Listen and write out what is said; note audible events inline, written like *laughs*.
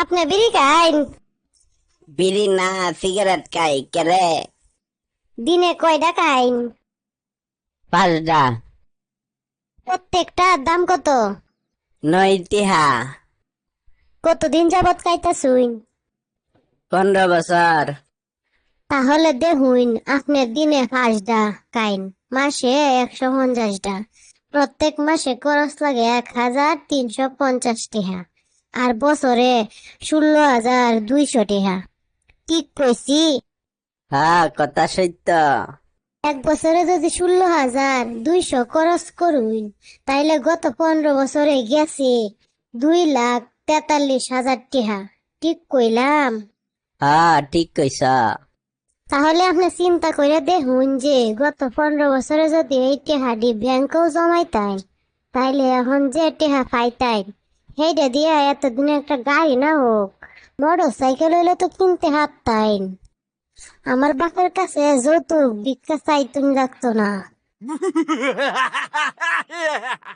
আপনি বিড়ি খাইন বিড়ি না সিগারেট খাই কেরে দিনে কয়টা খাইন পাঁচটা প্রত্যেকটা দাম কত নয় তিহা কতদিন যাবত খাইতাছুইন পনেরো বছর তাহলে দেখুন আপনার দিনে পাঁচটা কাইন মাসে একশো পঞ্চাশটা প্রত্যেক মাসে খরচ লাগে এক হাজার তিনশো পঞ্চাশ টিহা আর বছরে ষোলো হাজার দুইশো টিহা ঠিক কইছি? হ্যাঁ কথা সত্য। এক বছরে যদি ষোলো হাজার দুইশো খরচ করুন তাইলে গত পনেরো বছরে গেছে দুই লাখ তেতাল্লিশ হাজার টিহা ঠিক কইলাম? হ্যাঁ ঠিক কইছ। তাহলে আপনি চিন্তা করে দেখুন যে গত পনেরো বছরে যদি এই টেহাটি ব্যাংকেও জমাইতাই তাইলে এখন যে টেহা পাইতাই সেইটা দিয়া এতদিনে একটা গাড়ি না হোক। মোটর সাইকেল হইলে তো কিনতে হাত তাই আমার বাপের কাছে যৌতুক, ভিক্ষা চাই তুমি রাখতো না। *laughs*